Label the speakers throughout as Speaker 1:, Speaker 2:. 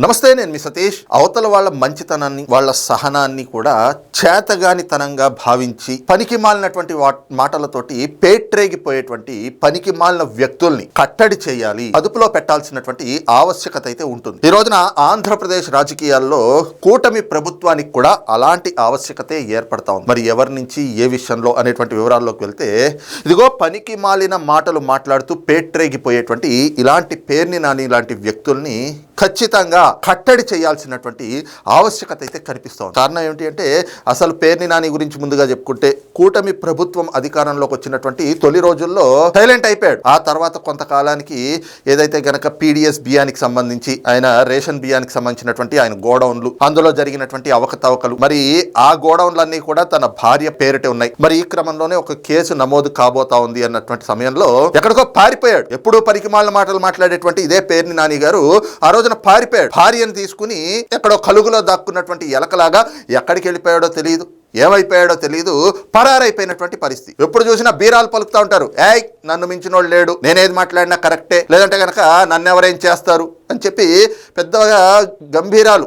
Speaker 1: నమస్తే నేను మీ సతీష్. అవతల వాళ్ళ మంచితనాన్ని వాళ్ళ సహనాన్ని కూడా చేతగానితనంగా భావించి పనికి మాలినటువంటి మాటలతోటి పేట్రేగిపోయేటువంటి పనికి మాలిన వ్యక్తుల్ని కట్టడి చేయాలి అదుపులో పెట్టాల్సినటువంటి ఆవశ్యకత అయితే ఉంటుంది. ఈ రోజున ఆంధ్రప్రదేశ్ రాజకీయాల్లో కూటమి ప్రభుత్వానికి కూడా అలాంటి ఆవశ్యకతే ఏర్పడతా ఉంది. మరి ఎవరి నుంచి ఏ విషయంలో అనేటువంటి వివరాల్లోకి వెళ్తే ఇదిగో పనికి మాలిన మాటలు మాట్లాడుతూ పేట్రేగిపోయేటువంటి ఇలాంటి పేర్ని నాని ఇలాంటి వ్యక్తుల్ని ఖచ్చితంగా కట్టడి చేయాల్సినటువంటి ఆవశ్యకత అయితే కనిపిస్తోంది. కారణం ఏమిటి అంటే అసలు పేర్ని నాని గురించి ముందుగా చెప్పుకుంటే కూటమి ప్రభుత్వం అధికారంలోకి వచ్చినటువంటి తొలి రోజుల్లో సైలెంట్ అయిపోయాడు. ఆ తర్వాత కొంతకాలానికి ఏదైతే గనక పీడిఎస్ బియ్యానికి సంబంధించి ఆయన రేషన్ బియ్యానికి సంబంధించినటువంటి ఆయన గోడౌన్లు అందులో జరిగినటువంటి అవకతవకలు మరి ఆ గోడౌన్లన్నీ కూడా తన భార్య పేరిట ఉన్నాయి. మరి ఈ క్రమంలోనే ఒక కేసు నమోదు కాబోతా ఉంది అన్నటువంటి సమయంలో ఎక్కడికో పారిపోయాడు. ఎప్పుడూ పరికిమాల మాటలు మాట్లాడేటువంటి ఇదే పేరుని నాని గారు ఆ రోజున పారిపోయాడు. భార్యను తీసుకుని ఎక్కడో కలుగులో దాక్కున్నటువంటి ఎలకలాగా ఎక్కడికి వెళ్ళిపోయాడో తెలియదు ఏమైపోయాడో తెలియదు పరారైపోయినటువంటి పరిస్థితి. ఎప్పుడు చూసినా బీరాలు పలుకుతా ఉంటారు. ఏయ్ నన్ను మించినోడు లేడు. నేనేది మాట్లాడినా కరెక్టే. లేదంటే కనుక నన్ను ఎవరేం చేస్తారు? అని చెప్పి పెద్దగా గంభీరాలు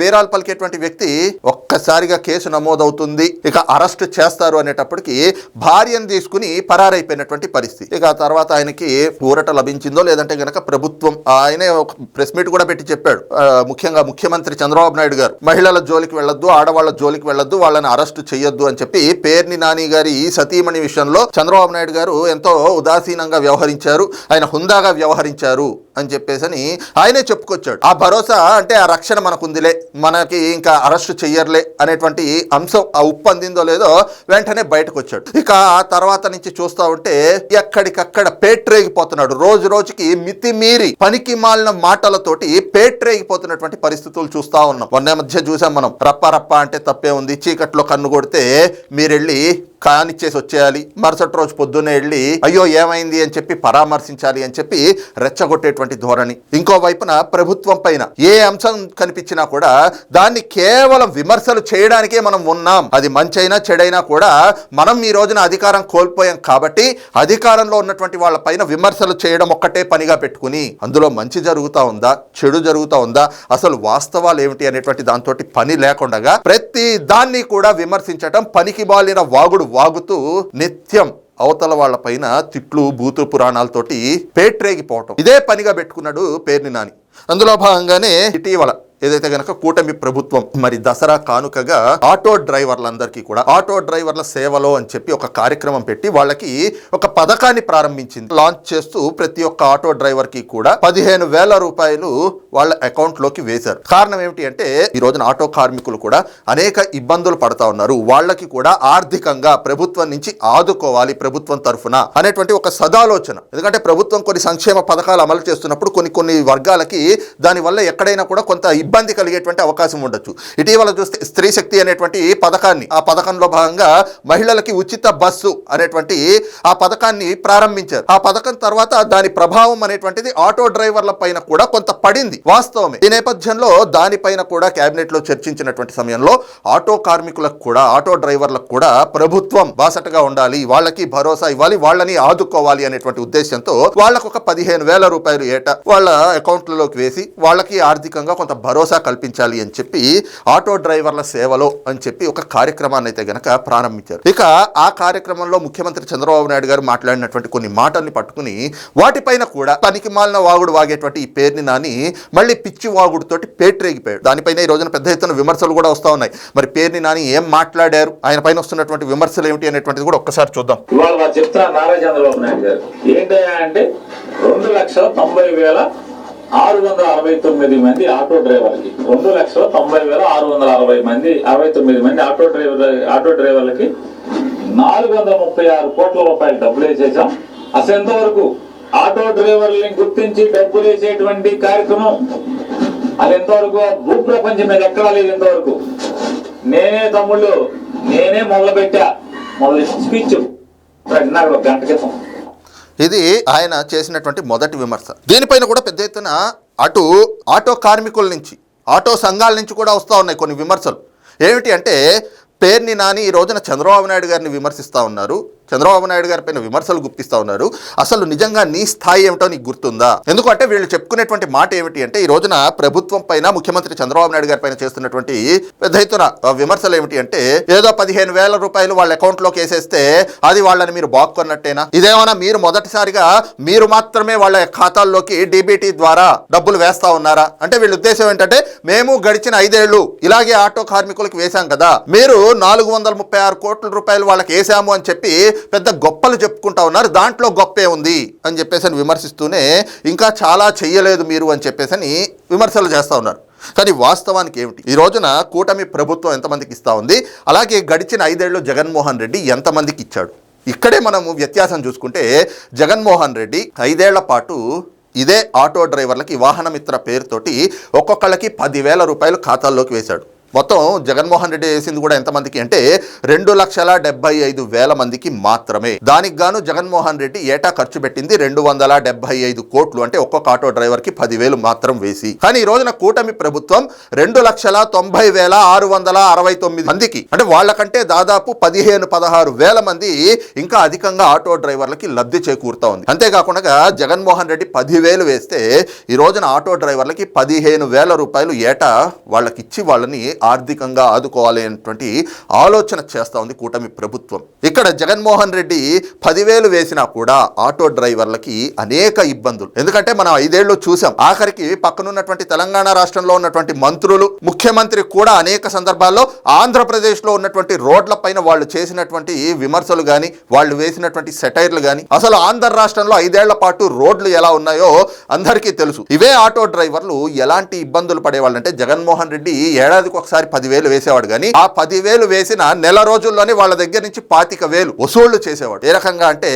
Speaker 1: బేరాలు పలికేటువంటి వ్యక్తి ఒక్కసారిగా కేసు నమోదవుతుంది. ఇక అరెస్ట్ చేస్తారు అనేటప్పటికి భార్యను తీసుకుని పరారైపోయినటువంటి పరిస్థితి. ఇక తర్వాత ఆయనకి ఊరట లభించిందో లేదంటే గనక ప్రభుత్వం ఆయనే ఒక ప్రెస్ మీట్ కూడా పెట్టి చెప్పాడు. ముఖ్యంగా ముఖ్యమంత్రి చంద్రబాబు నాయుడు గారు మహిళల జోలికి వెళ్ళొద్దు ఆడవాళ్ళ జోలికి వెళ్ళొద్దు వాళ్ళని అరెస్ట్ చేయొద్దు అని చెప్పి పేర్ని నాని గారి ఈ సతీమణి విషయంలో చంద్రబాబు నాయుడు గారు ఎంతో ఉదాసీనంగా వ్యవహరించారు. ఆయన హుందాగా వ్యవహరించారు. అని చెప్పేసి ఆయనే చెప్పుకొచ్చాడు. ఆ భరోసా అంటే ఆ రక్షణ మనకుందిలే మనకి ఇంకా అరెస్ట్ చెయ్యర్లే అనేటువంటి అంశం ఆ ఉప్పు అందిందో లేదో వెంటనే బయటకు వచ్చాడు ఇక ఆ తర్వాత నుంచి చూస్తా ఉంటే ఎక్కడికక్కడ పేట్రేగిపోతున్నాడు. రోజు రోజుకి మితిమీరి పనికి మాలిన మాటలతోటి పేట్రేగిపోతున్నటువంటి పరిస్థితులు చూస్తా ఉన్నాం. మొన్న మధ్య చూసాం మనం రప్ప రప్ప అంటే తప్పే ఉంది చీకట్లో కన్ను కొడితే మీరెళ్ళి కానిచ్చేసి వచ్చేయాలి. మరుసటి రోజు పొద్దున్నే వెళ్ళి అయ్యో ఏమైంది? అని చెప్పి పరామర్శించాలి అని చెప్పి రెచ్చగొట్టేటువంటి ధోరణి. ఇంకో వైపున ప్రభుత్వం పైన ఏ అంశం కనిపించినా కూడా దాన్ని కేవలం విమర్శలు చేయడానికే మనం ఉన్నాం. అది మంచైనా చెడైనా కూడా మనం ఈ రోజున అధికారం కోల్పోయాం కాబట్టి అధికారంలో ఉన్నటువంటి వాళ్ళ పైన విమర్శలు చేయడం ఒక్కటే పనిగా పెట్టుకుని అందులో మంచి జరుగుతా ఉందా చెడు జరుగుతా ఉందా అసలు వాస్తవాలు ఏమిటి అనేటువంటి దాంతో పని లేకుండా ప్రతి దాన్ని కూడా విమర్శించటం పనికి బాలిన వాగుడు వాగుతూ నిత్యం అవతల వాళ్ళ పైన తిట్లు బూతులు పురాణాలతోటి పేట్రేగిపోవటం. ఇదే పనిగా పెట్టుకున్నాడు పేర్ని నాని. అందులో భాగంగానే ఇటీవల ఏదైతే గనక కూటమి ప్రభుత్వం మరి దసరా కానుకగా ఆటో డ్రైవర్లందరికీ కూడా ఆటో డ్రైవర్ల సేవలో అని చెప్పి ఒక కార్యక్రమం పెట్టి వాళ్ళకి ఒక పథకాన్ని ప్రారంభించింది. లాంచ్ చేస్తూ ప్రతి ఒక్క ఆటో డ్రైవర్కి కూడా పదిహేను వేల రూపాయలు వాళ్ళ అకౌంట్లోకి వేశారు. కారణం ఏమిటి అంటే ఈ రోజున ఆటో కార్మికులు కూడా అనేక ఇబ్బందులు పడతా ఉన్నారు. వాళ్ళకి కూడా ఆర్థికంగా ప్రభుత్వం నుంచి ఆదుకోవాలి ప్రభుత్వం తరఫున అనేటువంటి ఒక సదాలోచన. ఎందుకంటే ప్రభుత్వం కొన్ని సంక్షేమ పథకాలు అమలు చేస్తున్నప్పుడు కొన్ని కొన్ని వర్గాలకి దానివల్ల ఎక్కడైనా కూడా కొంత ఇబ్బంది కలిగేటువంటి అవకాశం ఉండొచ్చు. ఇటీవల చూస్తే స్త్రీ శక్తి అనేటువంటి పథకాన్ని ఆ పథకంలో భాగంగా మహిళలకి ఉచిత బస్సు అనేటువంటి ఆ పథకాన్ని ప్రారంభించారు. ఆ పథకం తర్వాత దాని ప్రభావం అనేటువంటిది ఆటో డ్రైవర్ల పైన కూడా కొంత పడింది. వాస్తవమే. ఈ నేపథ్యంలో దానిపైన కూడా కేబినెట్లో చర్చించినటువంటి సమయంలో ఆటో కార్మికులకు కూడా ఆటో డ్రైవర్లకు కూడా ప్రభుత్వం బాసటగా ఉండాలి వాళ్ళకి భరోసా ఇవ్వాలి వాళ్ళని ఆదుకోవాలి అనేటువంటి ఉద్దేశంతో వాళ్ళకు ఒక పదిహేను వేల రూపాయలు ఏటా వాళ్ళ అకౌంట్లలోకి వేసి వాళ్ళకి ఆర్థికంగా కొంత భరోసా భరోసా కల్పించాలి అని చెప్పి ఆటో డ్రైవర్ల సేవలో అని చెప్పి ఒక కార్యక్రమాన్ని అయితే గనక ప్రారంభించారు. ఇక ఆ కార్యక్రమంలో ముఖ్యమంత్రి చంద్రబాబు నాయుడు గారు మాట్లాడినటువంటి కొన్ని మాటల్ని పట్టుకుని వాటిపైన కూడా పనికి మాలిన వాగుడు వాగేటువంటి ఈ పేరుని నాని మళ్ళీ పిచ్చి వాగుడుతోటి పేట్రేగిపోయాడు. దానిపైన ఈ రోజున పెద్ద ఎత్తున విమర్శలు కూడా వస్తూ ఉన్నాయి. మరి పేరుని నాని ఏం మాట్లాడారు? ఆయన పైన వస్తున్నటువంటి విమర్శలు ఏమిటి అనేటువంటిది కూడా ఒక్కసారి చూద్దాం.
Speaker 2: ఇవాళ చెప్తున్నా నారా చంద్రబాబు నాయుడు గారు ఏంటంటే రెండు లక్షల తొంభై వేల ఆరు వందల అరవై తొమ్మిది మంది ఆటో డ్రైవర్లకి. రెండు లక్షల తొంభై వేల ఆరు వందల అరవై మంది అరవై తొమ్మిది మంది ఆటో డ్రైవర్ ఆటో డ్రైవర్లకి నాలుగు వందల ముప్పై ఆరు కోట్ల రూపాయలు డబ్బులు వేసేసాం అసలు ఎంతవరకు ఆటో డ్రైవర్లని గుర్తించి డబ్బులు వేసేటువంటి కార్యక్రమం? అది ఎంతవరకు? భూప్రపంచం మీద ఎక్కడా లేదు ఎంతవరకు? నేనే తమ్ముళ్ళు నేనే మొదలు పెట్టా మొదలు స్పీచ్. నాకు ఒక గంట క్రితం.
Speaker 1: ఇది ఆయన చేసినటువంటి మొదటి విమర్శ. దీనిపైన కూడా పెద్ద ఎత్తున అటు ఆటో కార్మికుల నుంచి ఆటో సంఘాల నుంచి కూడా వస్తూ ఉన్నాయి కొన్ని విమర్శలు. ఏమిటి అంటే పేర్ని నాని ఈ రోజున చంద్రబాబు నాయుడు గారిని విమర్శిస్తూ ఉన్నారు. చంద్రబాబు నాయుడు గారి పైన విమర్శలు గుప్పిస్తా ఉన్నారు. అసలు నిజంగా నీ స్థాయి ఏమిటో నీకు గుర్తుందా? ఎందుకంటే వీళ్ళు చెప్పుకునేటువంటి మాట ఏమిటి అంటే ఈ రోజున ప్రభుత్వం పైన ముఖ్యమంత్రి చంద్రబాబు నాయుడు గారి పైన చేస్తున్నటువంటి పెద్ద ఎత్తున విమర్శలు ఏమిటి అంటే ఏదో పదిహేను వేల రూపాయలు వాళ్ళ అకౌంట్లోకి వేసేస్తే అది వాళ్ళని మీరు బాక్కున్నట్టేనా? ఇదేమైనా మీరు మొదటిసారిగా మీరు మాత్రమే వాళ్ళ ఖాతాల్లోకి డీబీటీ ద్వారా డబ్బులు వేస్తా ఉన్నారా? అంటే వీళ్ళ ఉద్దేశం ఏంటంటే మేము గడిచిన ఐదేళ్ళు ఇలాగే ఆటో కార్మికులకు వేశాం కదా. మీరు నాలుగు వందల ముప్పై ఆరు కోట్ల రూపాయలు వాళ్ళకి వేసాము అని చెప్పి పెద్ద గొప్పలు చెప్పుకుంటా ఉన్నారు. దాంట్లో గొప్పే ఉంది అని చెప్పేసి అని విమర్శిస్తూనే ఇంకా చాలా చెయ్యలేదు మీరు అని చెప్పేసి అని విమర్శలు చేస్తూ ఉన్నారు. కానీ వాస్తవానికి ఏమిటి? ఈ రోజున కూటమి ప్రభుత్వం ఎంతమందికి ఇస్తూ ఉంది? అలాగే గడిచిన ఐదేళ్ళు జగన్మోహన్ రెడ్డి ఎంతమందికి ఇచ్చాడు? ఇక్కడే మనము వ్యత్యాసం చూసుకుంటే జగన్మోహన్ రెడ్డి ఐదేళ్ళ పాటు ఇదే ఆటో డ్రైవర్లకి వాహనమిత్ర పేరుతోటి ఒక్కొక్కళ్ళకి పదివేల రూపాయలు ఖాతాల్లోకి వేశాడు. మొత్తం జగన్మోహన్ రెడ్డి వేసింది కూడా ఎంతమందికి అంటే రెండు లక్షల డెబ్బై ఐదు వేల మందికి మాత్రమే. దానికి గాను జగన్మోహన్ రెడ్డి ఏటా ఖర్చు పెట్టింది రెండు వందల డెబ్బై ఐదు కోట్లు. అంటే ఒక్కొక్క ఆటో డ్రైవర్కి పదివేలు మాత్రం వేసి. కానీ ఈ రోజున కూటమి ప్రభుత్వం రెండు లక్షల తొంభై వేల ఆరు వందల అరవై తొమ్మిది మందికి అంటే వాళ్ళకంటే దాదాపు పదిహేను పదహారు వేల మంది ఇంకా అధికంగా ఆటో డ్రైవర్లకి లబ్ధి చేకూరుతా ఉంది. అంతేకాకుండా జగన్మోహన్ రెడ్డి పదివేలు వేస్తే ఈ రోజున ఆటో డ్రైవర్లకి పదిహేను వేల రూపాయలు ఏటా వాళ్ళకి ఇచ్చి వాళ్ళని ఆర్థికంగా ఆదుకోవాలి అనేటువంటి ఆలోచన చేస్తూ ఉంది కూటమి ప్రభుత్వం. ఇక్కడ జగన్మోహన్ రెడ్డి పదివేలు వేసినా కూడా ఆటో డ్రైవర్లకి అనేక ఇబ్బందులు. ఎందుకంటే మనం ఐదేళ్ళు చూసాం ఆఖరికి పక్కనున్నటువంటి తెలంగాణ రాష్ట్రంలో ఉన్నటువంటి మంత్రులు ముఖ్యమంత్రి కూడా అనేక సందర్భాల్లో ఆంధ్రప్రదేశ్లో ఉన్నటువంటి రోడ్ల పైన వాళ్ళు చేసినటువంటి విమర్శలు కానీ వాళ్ళు వేసినటువంటి సెటైర్లు కానీ అసలు ఆంధ్ర రాష్ట్రంలో ఐదేళ్ళ పాటు రోడ్లు ఎలా ఉన్నాయో అందరికీ తెలుసు. ఇవే ఆటో డ్రైవర్లు ఎలాంటి ఇబ్బందులు పడేవాళ్ళంటే జగన్మోహన్ రెడ్డి ఏడాదికి ఒకసారి పదివేలు వేసేవాడు కానీ ఆ పదివేలు వేసిన నెల రోజుల్లోనే వాళ్ళ దగ్గర నుంచి పాతిక వేలు వసూళ్ళు చేసేవాడు. ఏ రకంగా అంటే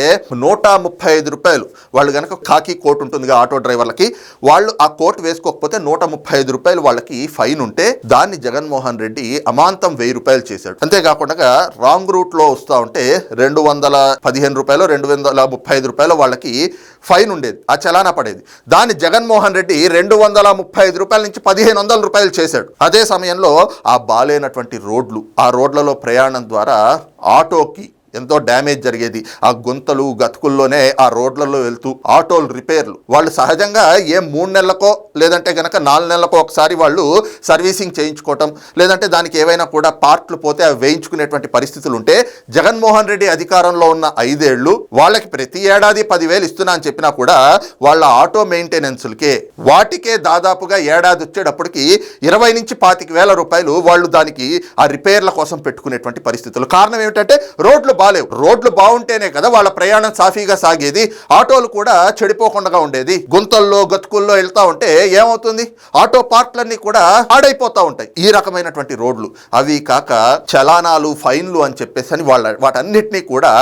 Speaker 1: నూట ముప్పై ఐదు రూపాయలు వాళ్ళు కనుక కాకి కోట్ ఉంటుందిగా ఆటో డ్రైవర్లకి వాళ్ళు ఆ కోట్ వేసుకోకపోతే నూట ముప్పై ఐదు రూపాయలు వాళ్ళకి ఫైన్ ఉంటే దాన్ని జగన్మోహన్ రెడ్డి అమాంతం వెయ్యి రూపాయలు చేశాడు. అంతేకాకుండా రాంగ్ రూట్లో వస్తూ ఉంటే రెండు వందల పదిహేను రూపాయలు రెండు వందల ముప్పై ఐదు రూపాయలు వాళ్ళకి ఫైన్ ఉండేది ఆ చలానా పడేది. దాన్ని జగన్మోహన్ రెడ్డి రెండు వందల ముప్పై ఐదు రూపాయల నుంచి పదిహేను వందల రూపాయలు చేశాడు. అదే సమయంలో ఆ బాలేనటువంటి రోడ్లు ఆ రోడ్లలో ప్రయాణం ద్వారా ఆటోకి ఎంతో డ్యామేజ్ జరిగేది. ఆ గుంతలు గతుకుల్లోనే ఆ రోడ్లలో వెళ్తూ ఆటోలు రిపేర్లు. వాళ్ళు సహజంగా ఏ మూడు నెలలకో లేదంటే గనక నాలుగు నెలలకో ఒకసారి వాళ్ళు సర్వీసింగ్ చేయించుకోవటం లేదంటే దానికి ఏవైనా కూడా పార్ట్లు పోతే అవి వేయించుకునేటువంటి పరిస్థితులు ఉంటే జగన్మోహన్ రెడ్డి అధికారంలో ఉన్న ఐదేళ్ళు వాళ్ళకి ప్రతి ఏడాది పదివేలు ఇస్తున్నా అని చెప్పినా కూడా వాళ్ళ ఆటో మెయింటెనెన్స్లకే. వాటికే దాదాపుగా ఏడాది వచ్చేటప్పటికి ఇరవై నుంచి పాతిక వేల రూపాయలు వాళ్ళు దానికి ఆ రిపేర్ల కోసం పెట్టుకునేటువంటి పరిస్థితులు. కారణం ఏమిటంటే రోడ్లు బాలేవు రోడ్లు బాగుంటేనే కదా వాళ్ళ ప్రయాణం సాఫీగా సాగేది. ఆటోలు కూడా చెడిపోకుండా ఉండేది. గుంతల్లో గతుకుల్లో వెళ్తా ఉంటే ఏమవుతుంది? ఆటో పార్ట్లన్నీ కూడా ఆడైపోతూ ఉంటాయి. ఈ రకమైనటువంటి రోడ్లు. అవి కాక చలానాలు ఫైన్లు అని చెప్పేసి అని వాళ్ళ వాటన్నిటినీ కూడా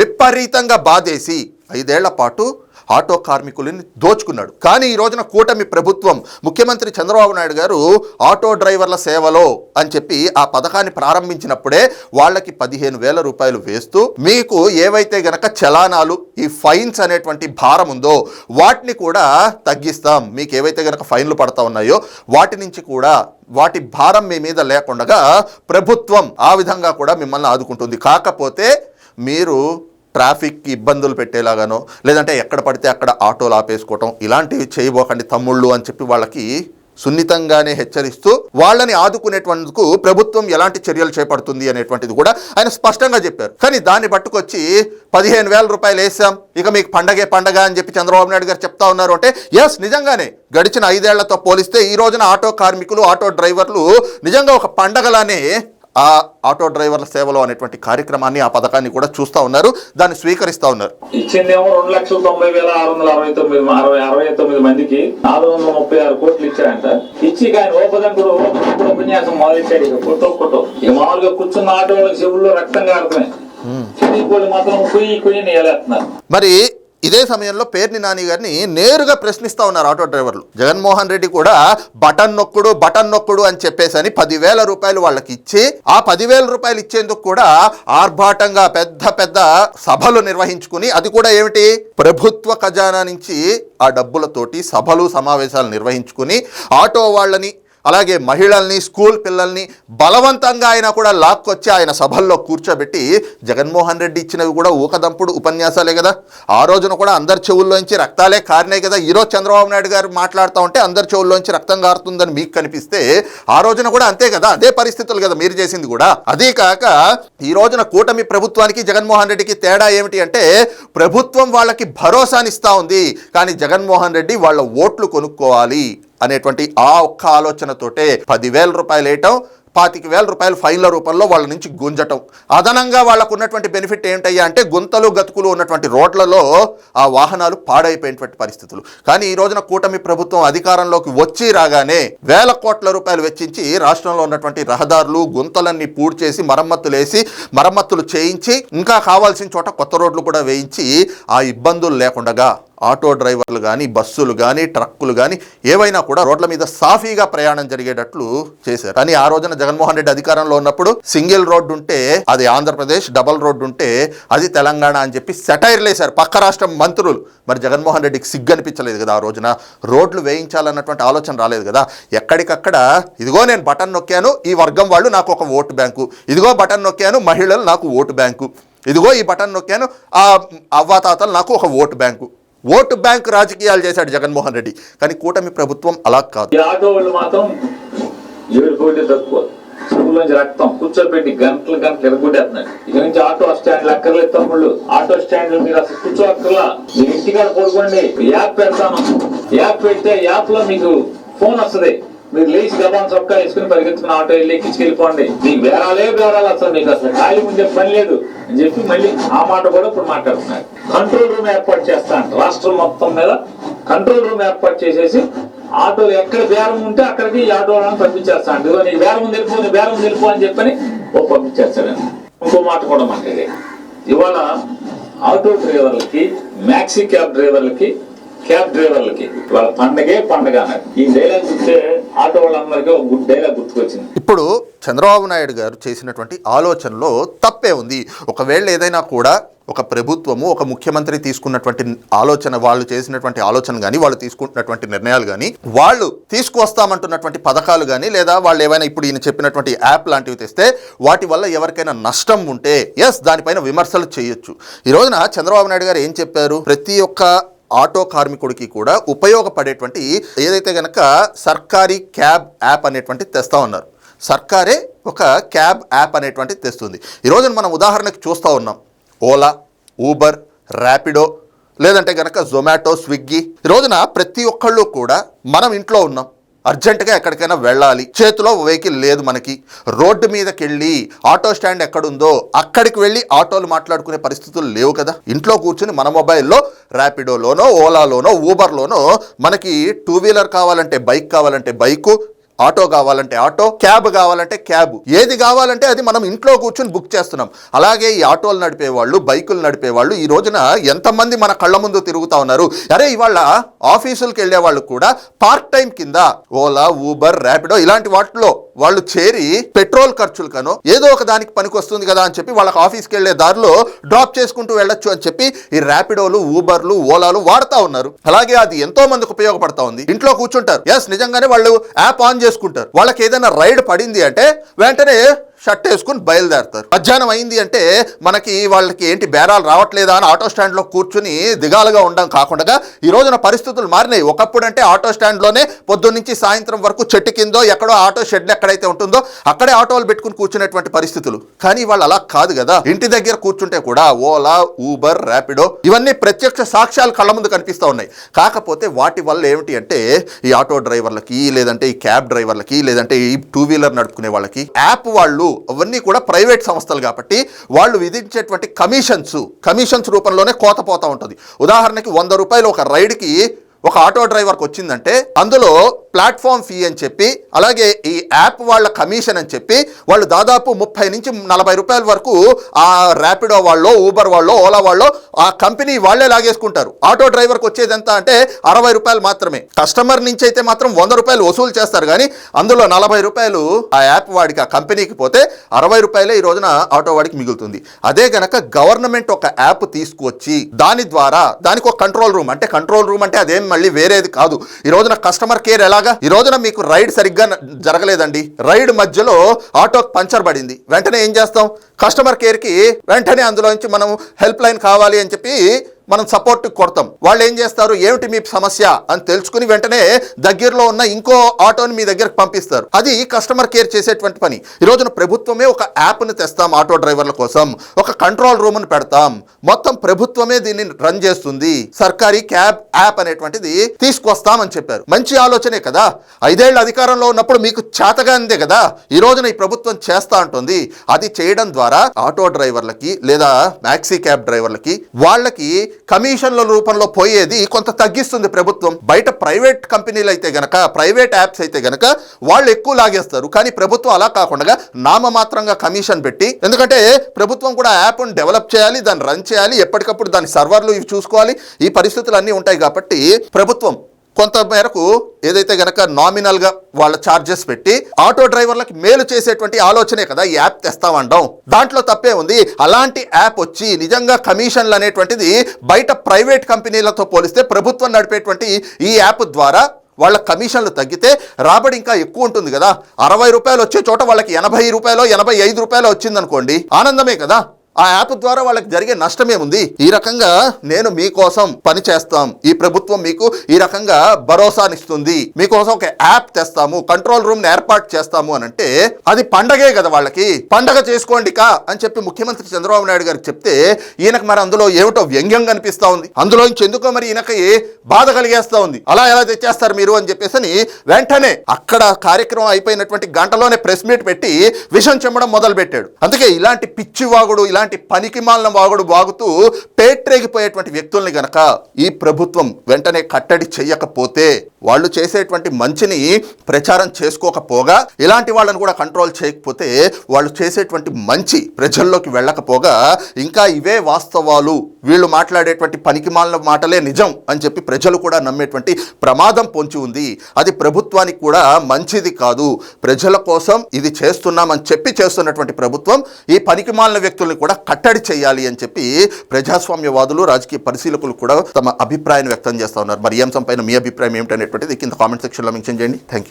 Speaker 1: విపరీతంగా బాధేసి ఐదేళ్ళ పాటు ఆటో కార్మికులని దోచుకున్నాడు. కానీ ఈ రోజున కూటమి ప్రభుత్వం ముఖ్యమంత్రి చంద్రబాబు నాయుడు గారు ఆటో డ్రైవర్ల సేవలో అని చెప్పి ఆ పథకాన్ని ప్రారంభించినప్పుడే వాళ్ళకి పదిహేను వేల రూపాయలు వేస్తూ మీకు ఏవైతే గనక చలానాలు ఈ ఫైన్స్ అనేటువంటి భారం ఉందో వాటిని కూడా తగ్గిస్తాం. మీకు ఏవైతే గనక ఫైన్లు పడతా ఉన్నాయో వాటి నుంచి కూడా వాటి భారం మీ మీద లేకుండా ప్రభుత్వం ఆ విధంగా కూడా మిమ్మల్ని ఆదుకుంటుంది. కాకపోతే మీరు ట్రాఫిక్కి ఇబ్బందులు పెట్టేలాగానో లేదంటే ఎక్కడ పడితే అక్కడ ఆటోలు ఆపేసుకోవటం ఇలాంటివి చేయబోకండి తమ్ముళ్ళు అని చెప్పి వాళ్ళకి సున్నితంగానే హెచ్చరిస్తూ వాళ్ళని ఆదుకునేటందుకు ప్రభుత్వం ఎలాంటి చర్యలు చేపడుతుంది అనేటువంటిది కూడా ఆయన స్పష్టంగా చెప్పారు. కానీ దాన్ని పట్టుకొచ్చి పదిహేను వేల రూపాయలు వేసాం ఇక మీకు పండగే పండగ అని చెప్పి చంద్రబాబు నాయుడు గారు చెప్తా ఉన్నారు అంటే ఎస్ నిజంగానే గడిచిన ఐదేళ్ళతో పోలిస్తే ఈ రోజున ఆటో కార్మికులు ఆటో డ్రైవర్లు నిజంగా ఒక పండగలానే ఆ ఆటో డ్రైవర్ల సేవలో అనేటువంటి కార్యక్రమాన్ని ఆ పథకాన్ని కూడా చూస్తూ ఉన్నారు. దాన్ని స్వీకరిస్తూ ఉన్నారు.
Speaker 2: ఇచ్చిందేమో రెండు లక్షల తొంభై వేల ఆరు వందల అరవై తొమ్మిది అరవై అరవై తొమ్మిది మందికి నాలుగు వందల ముప్పై ఆరు కోట్లు ఇచ్చారంట. ఇచ్చి ఆయన ఓపదంకుడు ఉపన్యాసం మొదలెట్టాడు ఇక కొట్టో కొట్టో. ఇక మామూలుగా కూర్చున్న ఆటో వాళ్ళకి చెవుల్లో రక్తం కారుతున్నాయి మాత్రం కుయ్యి కుయ్యి
Speaker 1: మరి ఇదే సమయంలో పేర్ని నాని గారిని నేరుగా ప్రశ్నిస్తా ఉన్నారు ఆటో డ్రైవర్లు. జగన్మోహన్ రెడ్డి కూడా బటన్ నొక్కుడు బటన్ నొక్కుడు అని చెప్పేసి అని పదివేల రూపాయలు వాళ్ళకి ఇచ్చి ఆ పదివేల రూపాయలు ఇచ్చేందుకు కూడా ఆర్భాటంగా పెద్ద పెద్ద సభలు నిర్వహించుకుని అది కూడా ఏమిటి? ప్రభుత్వ ఖజానా నుంచి ఆ డబ్బులతోటి సభలు సమావేశాలు నిర్వహించుకుని ఆటో వాళ్ళని అలాగే మహిళల్ని స్కూల్ పిల్లల్ని బలవంతంగా ఆయన కూడా లాక్కొచ్చి ఆయన సభల్లో కూర్చోబెట్టి జగన్మోహన్ రెడ్డి ఇచ్చినవి కూడా ఊకదంపుడు ఉపన్యాసాలే కదా. ఆ రోజున కూడా అందరి చెవుల్లోంచి రక్తాలే కారినాయి కదా. ఈరోజు చంద్రబాబు నాయుడు గారు మాట్లాడుతూ ఉంటే అందరి చెవుల్లోంచి రక్తం కారుతుందని మీకు కనిపిస్తే ఆ రోజున కూడా అంతే కదా. అదే పరిస్థితులు కదా మీరు చేసింది కూడా. అదే కాక ఈ రోజున కూటమి ప్రభుత్వానికి జగన్మోహన్ రెడ్డికి తేడా ఏమిటి అంటే ప్రభుత్వం వాళ్ళకి భరోసానిస్తా ఉంది. కానీ జగన్మోహన్ రెడ్డి వాళ్ళ ఓట్లు కొనుక్కోవాలి. అనేటువంటి ఆ ఒక్క ఆలోచనతోటే పదివేల రూపాయలు వేయటం పాతిక వేల రూపాయలు ఫైన్ల రూపంలో వాళ్ళ నుంచి గుంజటం. అదనంగా వాళ్ళకు ఉన్నటువంటి బెనిఫిట్ ఏంటయ్యా అంటే గుంతలు గతుకులు ఉన్నటువంటి రోడ్లలో ఆ వాహనాలు పాడైపోయినటువంటి పరిస్థితులు. కానీ ఈ రోజున కూటమి ప్రభుత్వం అధికారంలోకి వచ్చి రాగానే వేల కోట్ల రూపాయలు వెచ్చించి రాష్ట్రంలో ఉన్నటువంటి రహదారులు గుంతలన్నీ పూడ్చేసి మరమ్మతులు వేసి మరమ్మతులు చేయించి ఇంకా కావాల్సిన చోట కొత్త రోడ్లు కూడా వేయించి ఆ ఇబ్బందులు లేకుండా ఆటో డ్రైవర్లు కానీ బస్సులు కానీ ట్రక్కులు కానీ ఏవైనా కూడా రోడ్ల మీద సాఫీగా ప్రయాణం జరిగేటట్లు చేశారు. కానీ ఆ రోజున జగన్మోహన్ రెడ్డి అధికారంలో ఉన్నప్పుడు సింగిల్ రోడ్డు ఉంటే అది ఆంధ్రప్రదేశ్ డబల్ రోడ్డు ఉంటే అది తెలంగాణ అని చెప్పి సెటైర్లు వేశారు. పక్క రాష్ట్రం మంత్రులు. మరి జగన్మోహన్ రెడ్డికి సిగ్గు అనిపించలేదు కదా ఆ రోజున. రోడ్లు వేయించాలన్నటువంటి ఆలోచన రాలేదు కదా. ఎక్కడికక్కడ ఇదిగో నేను బటన్ నొక్కాను ఈ వర్గం వాళ్ళు నాకు ఒక ఓటు బ్యాంకు. ఇదిగో బటన్ నొక్కాను మహిళలు నాకు ఓటు బ్యాంకు. ఇదిగో ఈ బటన్ నొక్కాను ఆ అవ్వాతాతలు నాకు ఒక ఓటు బ్యాంకు. ఓటు బ్యాంక్ రాజకీయాలు చేశాడు జగన్మోహన్ రెడ్డి. కానీ కూటమి ప్రభుత్వం అలా కాదు.
Speaker 2: వాళ్ళు మాత్రం ఏడు నుంచి రక్తం కూర్చోబెట్టి గంటలు గంటలు ఎరగొట్టేస్తున్నాడు ఇక నుంచి ఆటో స్టాండ్ అక్కర్లేదు తమ్ముళ్ళు. ఆటో స్టాండ్ మీరు అసలు కూర్చో అక్కర్లా మీ ఇంటికాడ పడుకోండి. యాప్ పెడతాను. యాప్ పెడితే యాప్లో మీకు ఫోన్ వస్తది. మీరు లేచి గబాన్ చొక్కా వేసుకుని పరిగెత్తుకుని ఆటో వెళ్ళి ఎక్కించుకెళ్ళిపోండి. మీకు వేరాలే బేరాలు అసలు మీకు అసలు ఖాళీ ఉండే పని లేదు అని చెప్పి మళ్ళీ ఆ మాట కూడా ఇప్పుడు మాట్లాడుతున్నారు. కంట్రోల్ రూమ్ ఏర్పాటు చేస్తా రాష్ట్రం మొత్తం మీద కంట్రోల్ రూమ్ ఏర్పాటు చేసేసి ఆటోలు ఎక్కడ బేరం ఉంటే అక్కడికి ఈ ఆటో పంపించేస్తాను. పంపించేస్తా అండి ఇదిగో నీకు బేరం ఉంది నీ బేరం ఉంది అని చెప్పని ఓ పంపించేస్తాడండి ఇంకో మాట కూడా మాట్లాడే ఇవాళ ఆటో డ్రైవర్లకి మ్యాక్సీ క్యాబ్ డ్రైవర్లకి క్యాబ్ డ్రైవర్లకి వాళ్ళ పండగే పండగ అన్నారు. ఈ డైలాగ్ చూస్తే ఆటో వాళ్ళందరికీ ఒక గుడ్ డైలాగ్ గుర్తుకొచ్చింది.
Speaker 1: ఇప్పుడు చంద్రబాబు నాయుడు గారు చేసినటువంటి ఆలోచనలో తప్పే ఉంది. ఒకవేళ ఏదైనా కూడా ఒక ప్రభుత్వము ఒక ముఖ్యమంత్రి తీసుకున్నటువంటి ఆలోచన వాళ్ళు చేసినటువంటి ఆలోచన కానీ వాళ్ళు తీసుకుంటున్నటువంటి నిర్ణయాలు కానీ వాళ్ళు తీసుకువస్తామంటున్నటువంటి పథకాలు కానీ లేదా వాళ్ళు ఏమైనా ఇప్పుడు ఈయన చెప్పినటువంటి యాప్ లాంటివి తెస్తే వాటి వల్ల ఎవరికైనా నష్టం ఉంటే ఎస్ దానిపైన విమర్శలు చేయొచ్చు. ఈ రోజున చంద్రబాబు నాయుడు గారు ఏం చెప్పారు? ప్రతి ఒక్క ఆటో కార్మికుడికి కూడా ఉపయోగపడేటువంటి ఏదైతే గనక సర్కారీ క్యాబ్ యాప్ అనేటువంటి తెస్తా ఉన్నారు. సర్కారే ఒక క్యాబ్ యాప్ అనేటువంటిది తెస్తుంది. ఈరోజు మనం ఉదాహరణకు చూస్తూ ఉన్నాం. ఓలా ఊబర్ ర్యాపిడో లేదంటే గనక జొమాటో స్విగ్గీ. ఈ రోజున ప్రతి ఒక్కళ్ళు కూడా మనం ఇంట్లో ఉన్నాం. అర్జెంటుగా ఎక్కడికైనా వెళ్ళాలి. చేతిలో వెహికల్ లేదు మనకి. రోడ్డు మీదకి వెళ్ళి ఆటో స్టాండ్ ఎక్కడుందో అక్కడికి వెళ్ళి ఆటోలు మాట్లాడుకునే పరిస్థితులు లేవు కదా. ఇంట్లో కూర్చుని మన మొబైల్లో ర్యాపిడోలోనో ఓలాలోనో ఊబర్లోనో మనకి టూ వీలర్ కావాలంటే బైక్ కావాలంటే బైకు ఆటో కావాలంటే ఆటో క్యాబ్ కావాలంటే క్యాబ్. ఏది కావాలంటే అది మనం ఇంట్లో కూర్చుని బుక్ చేస్తున్నాం. అలాగే ఈ ఆటోలు నడిపే వాళ్ళు బైకులు నడిపే వాళ్ళు ఈ రోజున ఎంతమంది మన కళ్ళ ముందు తిరుగుతా ఉన్నారు. అరే ఇవాళ ఆఫీసులకు వెళ్ళే వాళ్ళు కూడా పార్ట్ టైం కింద ఓలా ఊబర్ ర్యాపిడో ఇలాంటి వాటిలో వాళ్ళు చేరి పెట్రోల్ ఖర్చులకనో ఏదో ఒక దానికి పనికి వస్తుంది కదా అని చెప్పి వాళ్ళకి ఆఫీస్కి వెళ్ళే దారిలో డ్రాప్ చేసుకుంటూ వెళ్ళొచ్చు అని చెప్పి ఈ ర్యాపిడోలు ఊబర్లు ఓలాలు వాడుతూ ఉన్నారు. అలాగే అది ఎంతో మందికి ఉపయోగపడతా ఉంది. ఇంట్లో కూర్చుంటారు. ఎస్ నిజంగానే వాళ్ళు యాప్ ఆన్ చేసుకుంటారు. వాళ్ళకి ఏదైనా రైడ్ పడింది అంటే వెంటనే షర్ట్ వేసుకుని బయలుదేరతారు. మధ్యాహ్నం అయింది అంటే మనకి వాళ్ళకి ఏంటి బేరాలు రావట్లేదా అని ఆటో స్టాండ్లో కూర్చుని దిగాలుగా ఉండడం కాకుండా ఈ రోజున పరిస్థితులు మారినాయి. ఒకప్పుడు అంటే ఆటో స్టాండ్లోనే పొద్దున్న నుంచి సాయంత్రం వరకు చెట్టు కిందో ఎక్కడో ఆటో షెడ్ ఎక్కడైతే ఉంటుందో అక్కడే ఆటోలు పెట్టుకుని కూర్చునేటువంటి పరిస్థితులు. కానీ వాళ్ళు అలా కాదు కదా. ఇంటి దగ్గర కూర్చుంటే కూడా ఓలా ఊబర్ ర్యాపిడో ఇవన్నీ ప్రత్యక్ష సాక్ష్యాలు కళ్ళ ముందు కనిపిస్తూ ఉన్నాయి. కాకపోతే వాటి వల్ల ఏమిటి అంటే ఈ ఆటో డ్రైవర్లకి లేదంటే ఈ క్యాబ్ డ్రైవర్లకి లేదంటే ఈ టూ వీలర్ నడుపుకునే వాళ్ళకి యాప్ వాళ్ళు అవన్నీ కూడా ప్రైవేట్ సంస్థలు కాబట్టి వాళ్ళు విధించేటువంటి కమిషన్స్ కమిషన్స్ రూపంలోనే కోత పోతూ ఉంటుంది. ఉదాహరణకి వంద రూపాయలు ఒక రైడ్కి ఒక ఆటో డ్రైవర్కి వచ్చిందంటే అందులో ప్లాట్ఫామ్ ఫీ అని చెప్పి అలాగే ఈ యాప్ వాళ్ళ కమిషన్ అని చెప్పి వాళ్ళు దాదాపు ముప్పై నుంచి నలభై రూపాయల వరకు ఆ ర్యాపిడో వాళ్ళు ఊబర్ వాళ్ళు ఓలా వాళ్ళు ఆ కంపెనీ వాళ్ళే లాగేసుకుంటారు. ఆటో డ్రైవర్కి వచ్చేది ఎంత అంటే అరవై రూపాయలు మాత్రమే. కస్టమర్ నుంచి అయితే మాత్రం వంద రూపాయలు వసూలు చేస్తారు కానీ అందులో నలభై రూపాయలు ఆ యాప్ వాడికి ఆ కంపెనీకి పోతే అరవై రూపాయలే ఈ రోజున ఆటో వాడికి మిగులుతుంది. అదే గనక గవర్నమెంట్ ఒక యాప్ తీసుకువచ్చి దాని ద్వారా దానికి ఒక కంట్రోల్ రూమ్ అంటే కంట్రోల్ రూమ్ అంటే అదేం మళ్ళీ వేరేది కాదు. ఈ రోజున కస్టమర్ కేర్ ఎలాగా? ఈ రోజున మీకు రైడ్ సరిగ్గా జరగలేదండి. రైడ్ మధ్యలో ఆటో పంచర్ పడింది. వెంటనే ఏం చేస్తాం? కస్టమర్ కేర్కి వెంటనే అందులోంచి మనం హెల్ప్ లైన్ కావాలి అని చెప్పి మనం సపోర్ట్ కొడతాం. వాళ్ళు ఏం చేస్తారు? ఏమిటి మీ సమస్య? అని తెలుసుకుని వెంటనే దగ్గరలో ఉన్న ఇంకో ఆటోని మీ దగ్గరకు పంపిస్తారు. అది కస్టమర్ కేర్ చేసేటువంటి పని. ఈ రోజున ప్రభుత్వమే ఒక యాప్ని తెస్తాం ఆటో డ్రైవర్ల కోసం. ఒక కంట్రోల్ రూమ్ని పెడతాం. మొత్తం ప్రభుత్వమే దీన్ని రన్ చేస్తుంది. సర్కారీ క్యాబ్ యాప్ అనేటువంటిది తీసుకొస్తామని చెప్పారు. మంచి ఆలోచనే కదా. ఐదేళ్ళ అధికారంలో ఉన్నప్పుడు మీకు చేతగా అందే కదా. ఈ రోజున ఈ ప్రభుత్వం చేస్తా ఉంటుంది అది చేయడం ద్వారా ఆటో డ్రైవర్లకి లేదా మ్యాక్సీ క్యాబ్ డ్రైవర్లకి వాళ్ళకి కమిషన్ల రూపంలో పోయేది కొంత తగ్గిస్తుంది ప్రభుత్వం. బయట ప్రైవేట్ కంపెనీలు అయితే గనక ప్రైవేట్ యాప్స్ అయితే గనక వాళ్ళు ఎక్కువ లాగేస్తారు. కానీ ప్రభుత్వం అలా కాకుండా నామమాత్రంగా కమిషన్ పెట్టి ఎందుకంటే ప్రభుత్వం కూడా యాప్ను డెవలప్ చేయాలి దాన్ని రన్ చేయాలి ఎప్పటికప్పుడు దాని సర్వర్లు ఇవి చూసుకోవాలి. ఈ పరిస్థితులు అన్నీ ఉంటాయి కాబట్టి ప్రభుత్వం కొంత మేరకు ఏదైతే గనక నామినల్గా వాళ్ళ ఛార్జెస్ పెట్టి ఆటో డ్రైవర్లకు మేలు చేసేటువంటి ఆలోచనే కదా ఈ యాప్ తెస్తామండం. దాంట్లో తప్పే ఉంది. అలాంటి యాప్ వచ్చి నిజంగా కమిషన్లు అనేటువంటిది బయట ప్రైవేట్ కంపెనీలతో పోలిస్తే ప్రభుత్వం నడిపేటువంటి ఈ యాప్ ద్వారా వాళ్ళ కమిషన్లు తగ్గితే రాబడి ఇంకా ఎక్కువ ఉంటుంది కదా. అరవై రూపాయలు వచ్చే చోట వాళ్ళకి ఎనభై రూపాయలు ఎనభై ఐదు రూపాయలు వచ్చిందనుకోండి ఆనందమే కదా. ఆ యాప్ ద్వారా వాళ్ళకి జరిగే నష్టమేముంది? ఈ రకంగా నేను మీకోసం పని చేస్తాం. ఈ ప్రభుత్వం మీకు ఈ రకంగా భరోసానిస్తుంది. మీకోసం ఒక యాప్ తెస్తాము. కంట్రోల్ రూమ్ ఏర్పాటు చేస్తాము అని అంటే అది పండగే కదా వాళ్ళకి. పండగ చేసుకోండి కా అని చెప్పి ముఖ్యమంత్రి చంద్రబాబు నాయుడు గారికి చెప్తే ఈయనకు మరి అందులో ఏమిటో వ్యంగ్యం కనిపిస్తా ఉంది. అందులో ఎందుకో మరి ఈయనకి బాధ కలిగేస్తా ఉంది. అలా ఎలా తెచ్చేస్తారు మీరు అని చెప్పేసి అని వెంటనే అక్కడ కార్యక్రమం అయిపోయినటువంటి గంటలోనే ప్రెస్ మీట్ పెట్టి విషం చెమ్మడం మొదలు పెట్టాడు అందుకే ఇలాంటి పిచ్చివాగుడు ఇలా ఇలాంటి పనికి మాలిన వాగుడు వాగుతూ పేట్రేగిపోయేటువంటి వ్యక్తుల్ని గనక ఈ ప్రభుత్వం వెంటనే కట్టడి చేయకపోతే వాళ్ళు చేసేటువంటి మంచిని ప్రచారం చేసుకోకపోగా ఇలాంటి వాళ్ళని కూడా కంట్రోల్ చేయకపోతే వాళ్ళు చేసేటువంటి మంచి ప్రజల్లోకి వెళ్ళకపోగా ఇంకా ఇవే వాస్తవాలు. వీళ్ళు మాట్లాడేటువంటి పనికిమాలిన మాటలే నిజం అని చెప్పి ప్రజలు కూడా నమ్మేటువంటి ప్రమాదం పొంచి ఉంది. అది ప్రభుత్వానికి కూడా మంచిది కాదు. ప్రజల కోసం ఇది చేస్తున్నామని చెప్పి చేస్తున్నటువంటి ప్రభుత్వం ఈ పనికిమాలిన వ్యక్తుల్ని కూడా కట్టడి చేయాలి అని చెప్పి ప్రజాస్వామ్యవాదులు రాజకీయ పరిశీలకులు కూడా తమ అభిప్రాయాన్ని వ్యక్తం చేస్తూ ఉన్నారు. మరి ఈ అంశం పైన మీ అభిప్రాయం ఏమిటనేటువంటిది కింద కామెంట్ సెక్షన్లో మెన్షన్ చేయండి. Thank you